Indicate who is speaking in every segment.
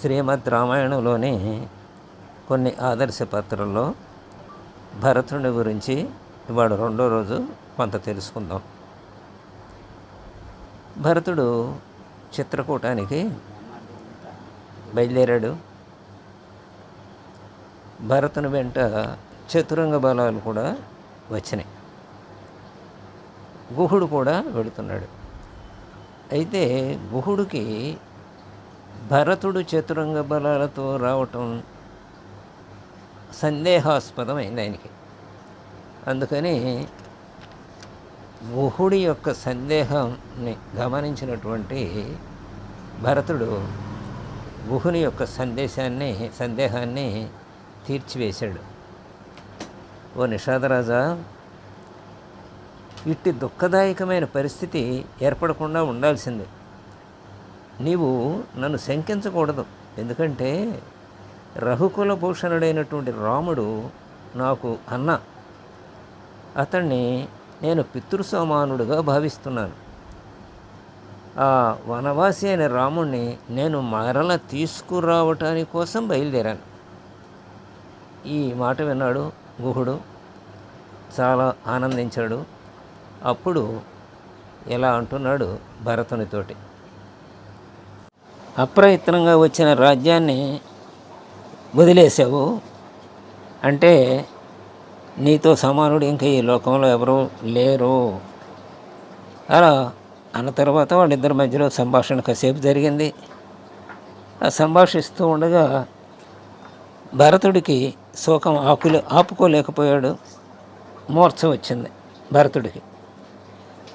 Speaker 1: శ్రీమద్ రామాయణంలోని కొన్ని ఆదర్శ పాత్రల్లో భరతుని గురించి ఇవాడు రెండో రోజు కొంత తెలుసుకుందాం. భరతుడు చిత్రకూటానికి బయలుదేరాడు. భరతుని వెంట చతురంగ బలాలు కూడా వచ్చినాయి. గుహుడు కూడా వెళుతున్నాడు. అయితే గుహుడికి భరతుడు చతురంగ బలాలతో రావటం సందేహాస్పదమైంది ఆయనకి. అందుకని గుహుడి యొక్క సందేహాన్ని గమనించినటువంటి భరతుడు గుహుని యొక్క సందేశాన్ని సందేహాన్ని తీర్చివేశాడు. ఓ నిషాదరాజా ఇట్టి దుఃఖదాయకమైన పరిస్థితి ఏర్పడకుండా ఉండాల్సిందే. నీవు నన్ను శంకించకూడదు. ఎందుకంటే రఘుకుల భూషణుడైనటువంటి రాముడు నాకు అన్న. అతన్ని నేను పితృసమానుడుగా భావిస్తున్నాను. ఆ వనవాసి అయిన రాముణ్ణి నేను మరల తీసుకురావటాని కోసం బయలుదేరాను. ఈ మాట విన్నాడు గుహుడు. చాలా ఆనందించాడు. అప్పుడు ఎలా అంటున్నాడు భరతునితోటి. అప్రయత్నంగా వచ్చిన రాజ్యాన్ని వదిలేసావు అంటే నీతో సమానుడు ఇంకా ఈ లోకంలో ఎవరు లేరు. అలా అన్న తర్వాత వాళ్ళిద్దరి మధ్యలో సంభాషణ కాసేపు జరిగింది. ఆ సంభాషిస్తూ ఉండగా భరతుడికి శోకం ఆకులు ఆపుకోలేకపోయాడు. మూర్ఛ వచ్చింది భరతుడికి.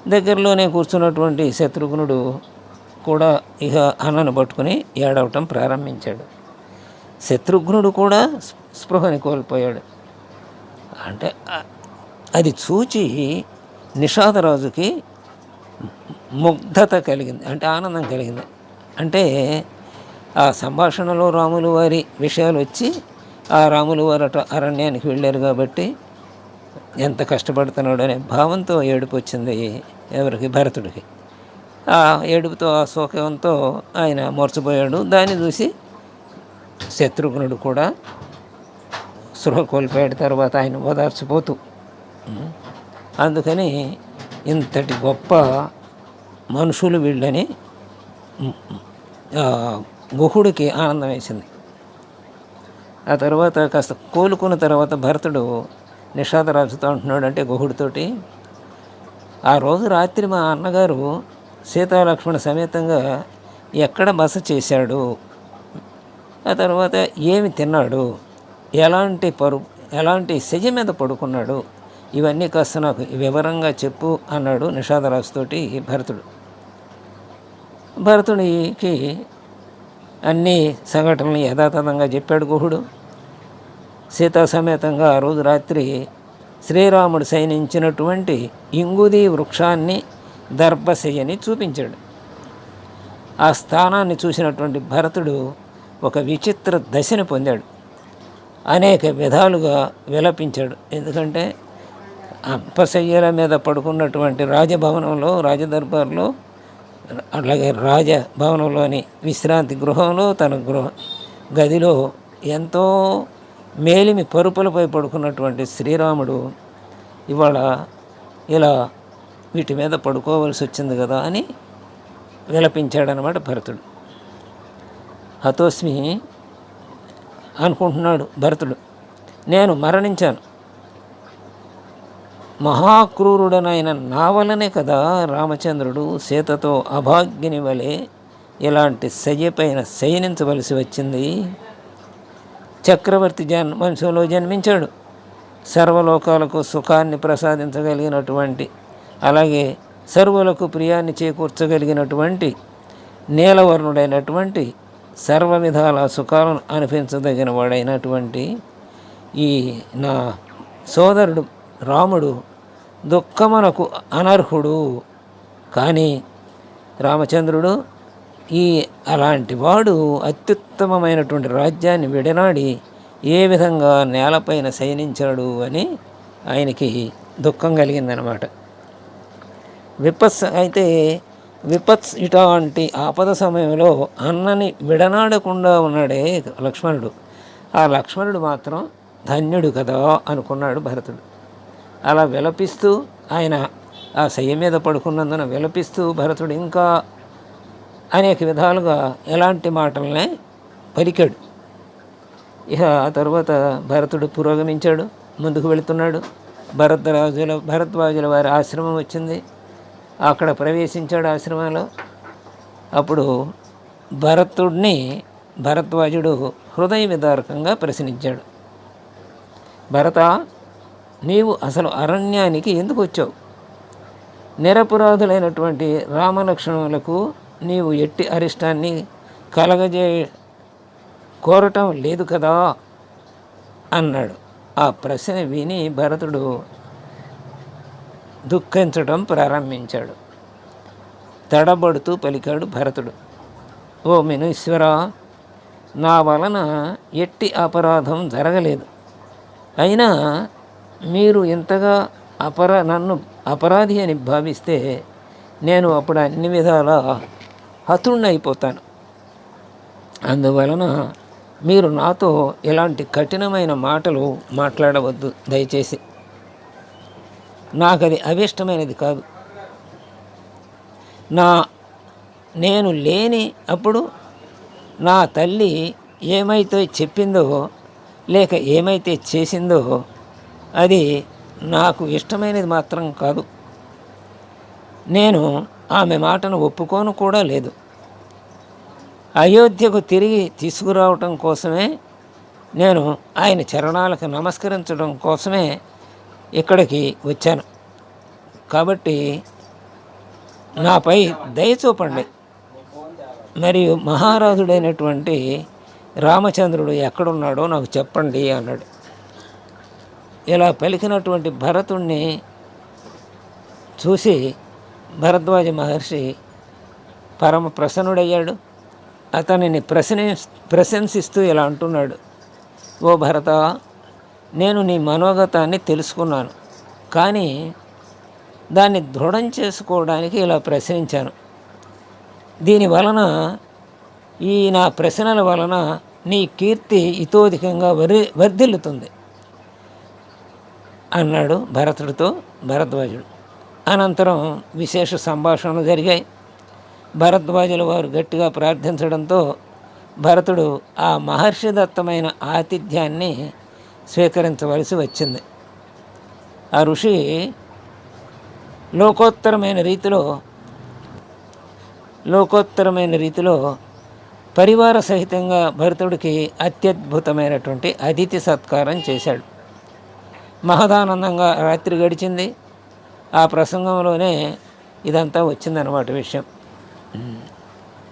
Speaker 1: దగ్గరలోనే కూర్చున్నటువంటి శత్రుఘ్నుడు కూడా ఇక అన్నను పట్టుకుని ఏడవటం ప్రారంభించాడు. శత్రుఘ్నుడు కూడా స్పృహని కోల్పోయాడు. అంటే అది చూచి నిషాదరాజుకి ముగ్ధత కలిగింది. అంటే ఆనందం కలిగింది. అంటే ఆ సంభాషణలో రాములు వారి విషయాలు వచ్చి ఆ రాములు వారు అట అరణ్యానికి వెళ్ళారు కాబట్టి ఎంత కష్టపడుతున్నాడు అనే భావంతో ఏడుపు వచ్చింది ఎవరికి? భరతుడికి. ఏడుపుతో ఆ ఆయన మర్చిపోయాడు. దాన్ని చూసి శత్రుఘ్నుడు కూడా సృహ కోల్పోయాడు. తర్వాత ఆయన ఓదార్చిపోతూ అందుకని ఇంతటి గొప్ప మనుషులు వీళ్ళని గుహుడికి ఆనందం వేసింది. ఆ తర్వాత కాస్త కోలుకున్న తర్వాత భరతుడు నిషాదరాజుతో అంటున్నాడు అంటే గుహుడితోటి ఆ రోజు రాత్రి మా అన్నగారు సీతాలక్ష్మణ సమేతంగా ఎక్కడ బస చేశాడు? ఆ తర్వాత ఏమి తిన్నాడు? ఎలాంటి పరు ఎలాంటి సెజ మీద పడుకున్నాడు? ఇవన్నీ కాస్త నాకు వివరంగా చెప్పు అన్నాడు నిషాదరాజుతోటి భరతుడు. భరతుడికి అన్ని సంఘటనలు యథాతథంగా చెప్పాడు గుహుడు. సీతా సమేతంగా ఆ రోజు రాత్రి శ్రీరాముడు శయనించినటువంటి ఇంగుది వృక్షాన్ని దర్భశయ్యని చూపించాడు. ఆ స్థానాన్ని చూసినటువంటి భరతుడు ఒక విచిత్ర దశని పొందాడు. అనేక విధాలుగా విలపించాడు. ఎందుకంటే అంపశయ్యల మీద పడుకున్నటువంటి రాజభవనంలో రాజదర్బార్లో అలాగే రాజభవనంలోని విశ్రాంతి గృహంలో తన గృహ గదిలో ఎంతో మేలిమి పరుపులపై పడుకున్నటువంటి శ్రీరాముడు ఇవాళ ఇలా వీటి మీద పడుకోవలసి వచ్చింది కదా అని విలపించాడనమాట భరతుడు. హతోస్మి అనుకుంటున్నాడు భరతుడు నేను మరణించాను. మహాక్రూరుడనైన నా వలనే కదా రామచంద్రుడు సీతతో అభాగ్యని వలె ఇలాంటి శయ్యపైన శయనించవలసి వచ్చింది. చక్రవర్తి జన్ వంశంలో జన్మించాడు. సర్వలోకాలకు సుఖాన్ని ప్రసాదించగలిగినటువంటి అలాగే సర్వులకు ప్రియాన్ని చేకూర్చగలిగినటువంటి నీలవర్ణుడైనటువంటి సర్వ విధాల సుఖాలను అనిపించదగిన వాడైనటువంటి ఈ నా సోదరుడు రాముడు దుఃఖమునకు అనర్హుడు. కానీ రామచంద్రుడు ఈ అలాంటి వాడు అత్యుత్తమమైనటువంటి రాజ్యాన్ని విడనాడి ఏ విధంగా నేలపైన శయనించాడు అని ఆయనకి దుఃఖం కలిగిందనమాట విపస్స అయితే విపత్స్ ఇటువంటి ఆపద సమయంలో అన్నని విడనాడకుండా ఉన్నాడే లక్ష్మణుడు. ఆ లక్ష్మణుడు మాత్రం ధన్యుడు కదా అనుకున్నాడు భరతుడు. అలా విలపిస్తూ ఆయన ఆ శయ్య మీద పడుకున్నందున విలపిస్తూ భరతుడు ఇంకా అనేక విధాలుగా ఎలాంటి మాటలనే పలికాడు. ఇక ఆ తర్వాత భరతుడు పురోగమించాడు ముందుకు వెళుతున్నాడు. భరద్వాజుల భరద్వాజుల వారి ఆశ్రమం వచ్చింది. అక్కడ ప్రవేశించాడు ఆశ్రమంలో. అప్పుడు భరతుడిని భరద్వాజుడు హృదయ విదారకంగా ప్రశ్నించాడు. భరత నీవు అసలు అరణ్యానికి ఎందుకు వచ్చావు? నిరపరాధులైనటువంటి రామలక్ష్మణులకు నీవు ఎట్టి అరిష్టాన్ని కలగజే కోరటం లేదు కదా? అన్నాడు. ఆ ప్రశ్న విని భరతుడు దుఃఖించడం ప్రారంభించాడు. తడబడుతూ పలికాడు భరతుడు. ఓ మినీశ్వర నా వలన ఎట్టి అపరాధం జరగలేదు. అయినా మీరు ఇంతగా అపరా నన్ను అపరాధి అని భావిస్తే నేను అప్పుడు అన్ని విధాల హతుణ్ణైపోతాను. అందువలన మీరు నాతో ఇలాంటి కఠినమైన మాటలు మాట్లాడవద్దు దయచేసి. నాకు అది అభిష్టమైనది కాదు. నా నేను లేని అప్పుడు నా తల్లి ఏమైతే చెప్పిందో లేక ఏమైతే చేసిందో అది నాకు ఇష్టమైనది మాత్రం కాదు. నేను ఆమె మాటను ఒప్పుకోను కూడా లేదు. అయోధ్యకు తిరిగి తీసుకురావటం కోసమే నేను ఆయన చరణాలకు నమస్కరించడం కోసమే ఇక్కడికి వచ్చాను. కాబట్టి నాపై దయ చూపండి. మరియు మహారాజుడైనటువంటి రామచంద్రుడు ఎక్కడున్నాడో నాకు చెప్పండి అన్నాడు. ఇలా పలికినటువంటి భరతుణ్ణి చూసి భరద్వాజ మహర్షి పరమ ప్రసన్నుడయ్యాడు. అతనిని ప్రశని ప్రశంసిస్తూ ఇలా అంటున్నాడు. ఓ భరత నేను నీ మనోగతాన్ని తెలుసుకున్నాను. కానీ దాన్ని దృఢం చేసుకోవడానికి ఇలా ప్రశ్నించాను. దీని వలన ఈ నా ప్రశ్నల వలన నీ కీర్తి ఇతోధికంగా వరి వర్ధిల్లుతుంది. అన్నాడు భరతుడితో భరద్వాజుడు. అనంతరం విశేష సంభాషణలు జరిగాయి. భరద్వాజుల వారు గట్టిగా ప్రార్థించడంతో భరతుడు ఆ మహర్షి దత్తమైన ఆతిథ్యాన్ని స్వీకరించవలసి వచ్చింది. ఆ ఋషి లోకోత్తరమైన రీతిలో లోకోత్తరమైన రీతిలో పరివార సహితంగా భరతుడికి అత్యద్భుతమైనటువంటి అతిథి సత్కారం చేశాడు. మహదానందంగా రాత్రి గడిచింది. ఆ ప్రసంగంలోనే ఇదంతా వచ్చిందన్నమాట విషయం.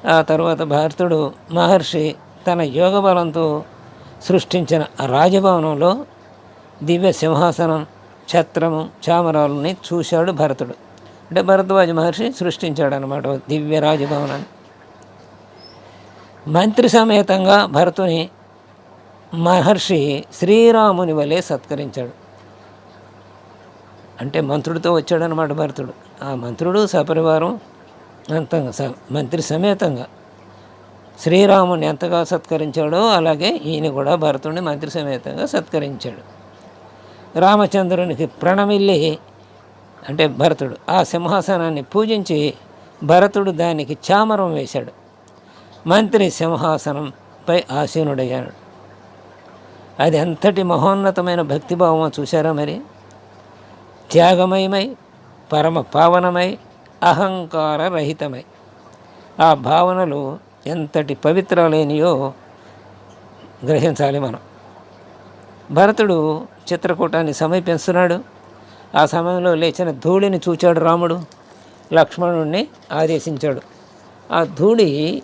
Speaker 1: ఆ తర్వాత భారతుడు మహర్షి తన యోగ బలంతో సృష్టించిన రాజభవనంలో దివ్య సింహాసనం ఛత్రము చామరాలని చూశాడు భరతుడు. అంటే భరద్వాజ మహర్షి సృష్టించాడు అనమాట దివ్య రాజభవనాన్ని. మంత్రి సమేతంగా భరతుని మహర్షి శ్రీరాముని వలె సత్కరించాడు. అంటే మంత్రుడితో వచ్చాడనమాట భరతుడు. ఆ మంత్రుడు సపరివారం అంతంగా స మంత్రి సమేతంగా శ్రీరాముని ఎంతగా సత్కరించాడో అలాగే ఈయన కూడా భరతుడిని మంత్రి సమేతంగా సత్కరించాడు. రామచంద్రునికి ప్రణమిల్లి అంటే భరతుడు. ఆ సింహాసనాన్ని పూజించి భరతుడు దానికి చామరం వేశాడు. మంత్రి సింహాసనంపై ఆసీనుడయ్యాడు. అది ఎంతటి మహోన్నతమైన భక్తిభావమో చూశారా మరి? త్యాగమయమై పరమ పావనమై అహంకార రహితమై. ఆ భావనలు ఎంతటి పవిత్రాలైనయో గ్రహించాలి మనం. భరతుడు చిత్రకూటాన్ని సమీపిస్తున్నాడు. ఆ సమయంలో లేచిన ధూళిని చూచాడు రాముడు. లక్ష్మణుడిని ఆదేశించాడు. ఆ ధూళి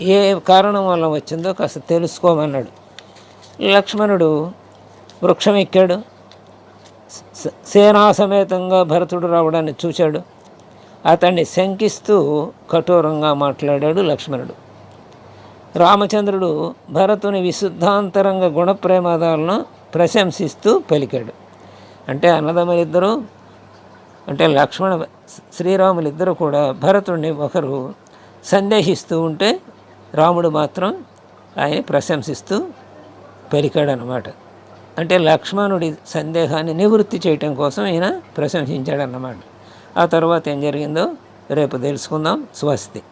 Speaker 1: ఏ కారణం వల్ల వచ్చిందో కాస్త తెలుసుకోమన్నాడు. లక్ష్మణుడు వృక్షం ఎక్కాడు. సేనాసమేతంగా సేనా సమేతంగా భరతుడు రావడాన్ని చూశాడు అతన్ని శంకిస్తూ కఠోరంగా మాట్లాడాడు లక్ష్మణుడు. రామచంద్రుడు భరతుని విశుద్ధాంతరంగ గుణప్రేమాదాలను ప్రశంసిస్తూ పలికాడు. అంటే అన్నదమ్ములిద్దరూ అంటే లక్ష్మణ శ్రీరాములు ఇద్దరు కూడా భరతుడిని ఒకరు సందేహిస్తూ ఉంటే రాముడు మాత్రం ఆయన ప్రశంసిస్తూ పలికాడనమాట అంటే లక్ష్మణుడి సందేహాన్ని నివృత్తి చేయటం కోసం ఈయన ప్రశంసించాడన్నమాట. ఆ తర్వాత ఏం జరిగిందో రేపు తెలుసుకుందాం. స్వస్తి.